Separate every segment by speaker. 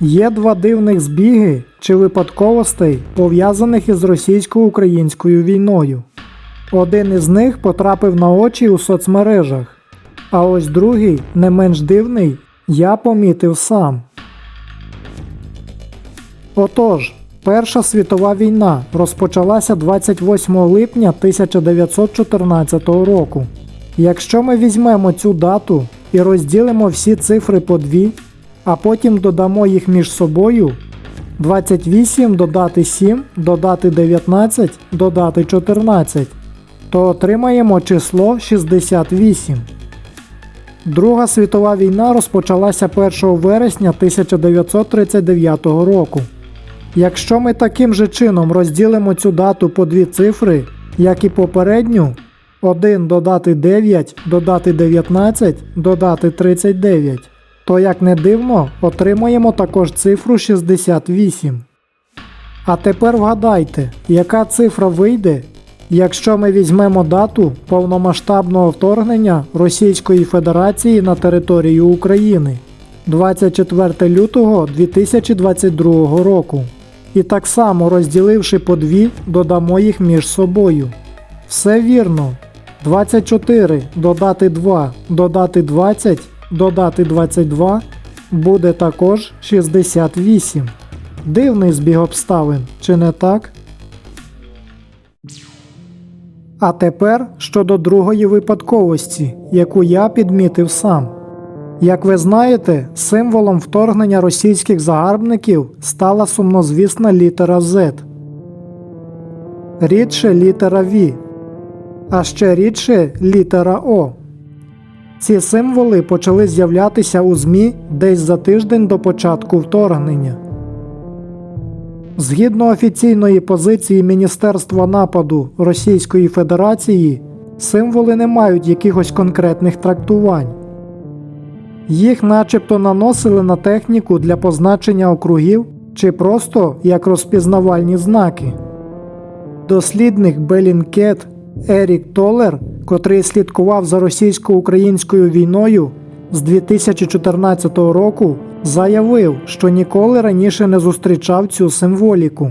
Speaker 1: Є два дивних збіги чи випадковостей, пов'язаних із російсько-українською війною. Один із них потрапив на очі у соцмережах, а ось другий, не менш дивний, я помітив сам. Отож, Перша світова війна розпочалася 28 липня 1914 року. Якщо ми візьмемо цю дату і розділимо всі цифри по дві, а потім додамо їх між собою 28 додати 7, додати 19, додати 14, то отримаємо число 68. Друга світова війна розпочалася 1 вересня 1939 року. Якщо ми таким же чином розділимо цю дату по дві цифри, як і попередню, 1 додати 9, додати 19, додати 39, то як не дивно, отримаємо також цифру 68. А тепер вгадайте, яка цифра вийде, якщо ми візьмемо дату повномасштабного вторгнення Російської Федерації на територію України 24 лютого 2022 року. І так само розділивши по дві, додамо їх між собою. Все вірно. 24 додати 2, додати 20, додати 22 буде також 68. Дивний збіг обставин, чи не так? А тепер щодо другої випадковості, яку я підмітив сам. Як ви знаєте, символом вторгнення російських загарбників стала сумнозвісна літера Z. Рідше літера V, а ще рідше літера О. Ці символи почали з'являтися у ЗМІ десь за тиждень до початку вторгнення. Згідно офіційної позиції Міністерства нападу Російської Федерації, символи не мають якихось конкретних трактувань. Їх начебто наносили на техніку для позначення округів чи просто як розпізнавальні знаки. Дослідник Белінкет Ерік Толер, котрий слідкував за російсько-українською війною з 2014 року, заявив, що ніколи раніше не зустрічав цю символіку.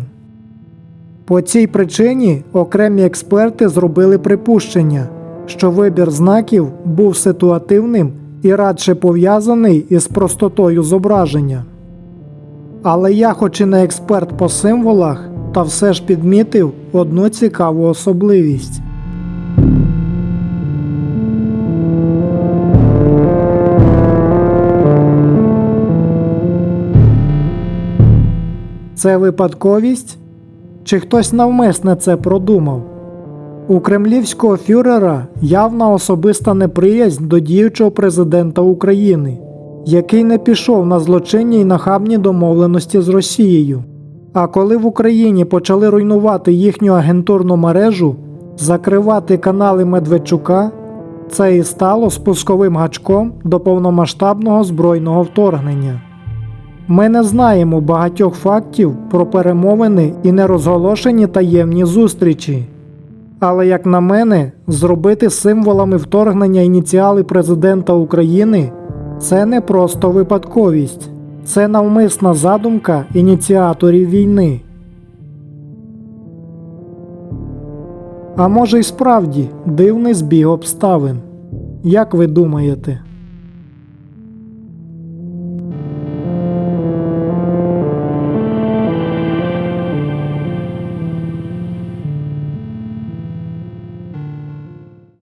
Speaker 1: По цій причині окремі експерти зробили припущення, що вибір знаків був ситуативним і радше пов'язаний із простотою зображення. Але я, хоч і не експерт по символах, та все ж підмітив одну цікаву особливість. Це випадковість? Чи хтось навмисне це продумав? У кремлівського фюрера явна особиста неприязнь до діючого президента України, який не пішов на злочинні й нахабні домовленості з Росією. А коли в Україні почали руйнувати їхню агентурну мережу, закривати канали Медведчука, це і стало спусковим гачком до повномасштабного збройного вторгнення. Ми не знаємо багатьох фактів про перемовини і нерозголошені таємні зустрічі. Але, як на мене, зробити символами вторгнення ініціали президента України це не просто випадковість, це навмисна задумка ініціаторів війни. А може й справді дивний збіг обставин. Як ви думаєте?